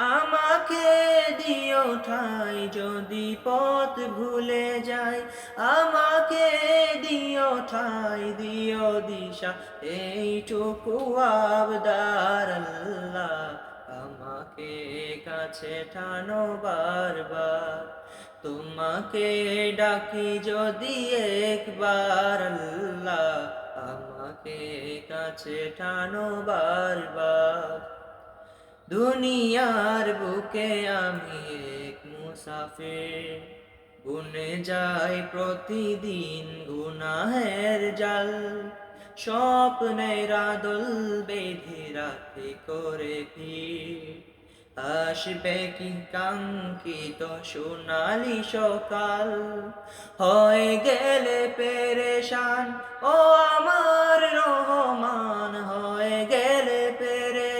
আমাকে দিও ঠাই যদি পথ ভুলে যাই। আমাকে দিও ঠাই, দিও দিশা, এইটুকু আবদার আমাকে কাছে টানো বারবার। তোমাকে ডাকি যদি একবার আল্লাহ। আমাকে কাছে টানো বারবার। দুনিয়ার বুকে আমি এক মুসাফির। বুনে যাই প্রতিদিন গুনাহের জাল। স্বপ্নের আদল বেঁধে রাতে করে ভিড় আসবে কি কাঙ্ক্ষিত সোনালি সকাল? হয়ে গেলে পেরেশান, ও আমার রহমান।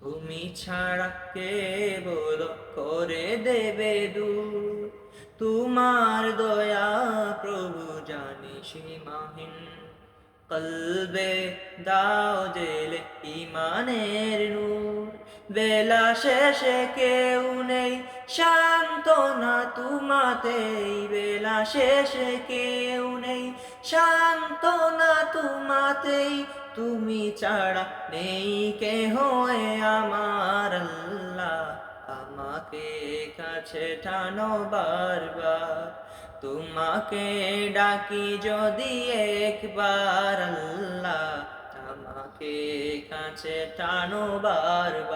তুমি ছাড়া কে বলো করে দেবে দু তোমার দয়া প্রভু জানি সীমাহীন। কলবে দাও জেলে ইমানের নূর। বেলা শেষে কেউ নেই শান্ত না তুমাতেই বেলা শেষে কেউ নেই। শান্ত না তুমাতেই তুমি ছাড়া নেই কে হয়ে আমার আল্লাহ। আমাকে কাছে টানো বারবার, তোমাকে ডাকি যদি একবার আল্লাহ। আমাকে কাছে টানো বারবার